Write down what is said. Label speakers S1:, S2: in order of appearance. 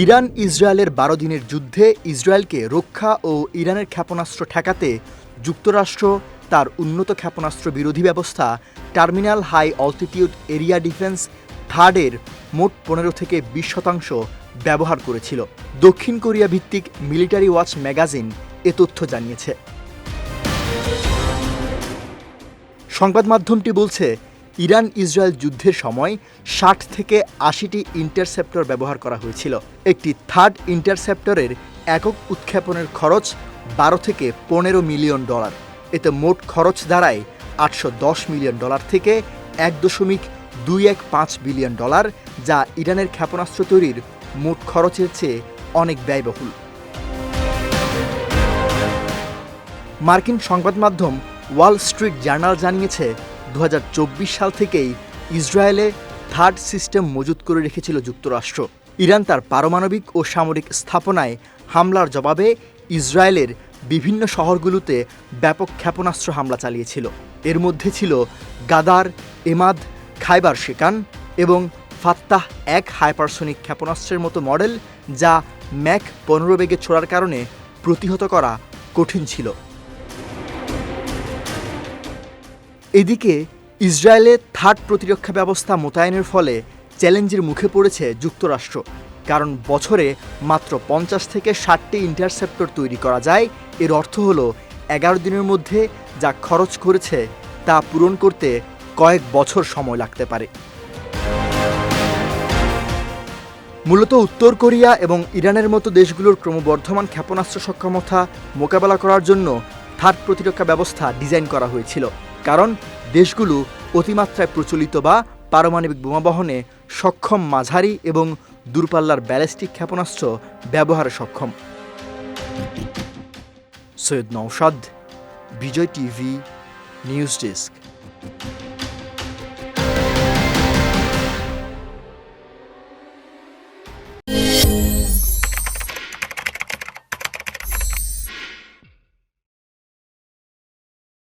S1: Iran ইসরায়েলের বারো দিনের যুদ্ধে ইসরায়েলকে রক্ষা ও ইরানের ক্ষেপণাস্ত্র ঠেকাতে যুক্তরাষ্ট্র তার উন্নত ক্ষেপণাস্ত্র বিরোধী ব্যবস্থা terminal high altitude area defence থার্ডের মোট পনেরো থেকে বিশ শতাংশ ব্যবহার করেছিল। দক্ষিণ কোরিয়া ভিত্তিক মিলিটারি ওয়াচ ম্যাগাজিন এ তথ্য জানিয়েছে। সংবাদ মাধ্যমটি বলছে ইরান ইসরায়েল যুদ্ধের সময় ষাট থেকে আশিটি ইন্টারসেপ্টর ব্যবহার করা হয়েছিল। একটি থার্ড ইন্টারসেপ্টরের একক উৎক্ষেপণের খরচ বারো থেকে পনেরো মিলিয়ন ডলার। এতে মোট খরচ দাঁড়ায় আটশো দশ মিলিয়ন ডলার থেকে এক দশমিক দুই এক পাঁচ বিলিয়ন ডলার, যা ইরানের ক্ষেপণাস্ত্র তৈরির মোট খরচের চেয়ে অনেক ব্যয়বহুল। মার্কিন সংবাদ মাধ্যম ওয়াল স্ট্রিট জার্নাল জানিয়েছে দু হাজার চব্বিশ সাল থেকেই ইসরায়েলে থার্ড সিস্টেম মজুত করে রেখেছিল যুক্তরাষ্ট্র। ইরান তার পারমাণবিক ও সামরিক স্থাপনায় হামলার জবাবে ইসরায়েলের বিভিন্ন শহরগুলোতে ব্যাপক ক্ষেপণাস্ত্র হামলা চালিয়েছিল। এর মধ্যে ছিল গাদার, এমাদ, খাইবার শেকান এবং ফাত্তাহ এক হাইপারসোনিক ক্ষেপণাস্ত্রের মতো মডেল যা ম্যাক পনেরো বেগে ছোড়ার কারণে প্রতিহত করা কঠিন ছিল। এদিকে, ইসরায়েলে থার্ড প্রতিরক্ষা ব্যবস্থা মোতায়েনের ফলে চ্যালেঞ্জের মুখে পড়েছে যুক্তরাষ্ট্র, কারণ বছরে মাত্র পঞ্চাশ থেকে ষাটটি ইন্টারসেপ্টর তৈরি করা যায়। এর অর্থ হলো এগারো দিনের মধ্যে যা খরচ করেছে তা পূরণ করতে কয়েক বছর সময় লাগতে পারে। মূলত উত্তর কোরিয়া এবং ইরানের মতো দেশগুলোর ক্রমবর্ধমান ক্ষেপণাস্ত্র সক্ষমতা মোকাবেলা করার জন্য থার্ড প্রতিরক্ষা ব্যবস্থা ডিজাইন করা হয়েছিল। কারণ দেশগুলো অতিমাত্রায় প্রচলিত বা পারমাণবিক বোমা বহনে সক্ষম মাঝারি এবং দূরপাল্লার ব্যালিস্টিক ক্ষেপণাস্ত্র ব্যবহারে সক্ষম। Syed Naushad Bijoy TV, news desk.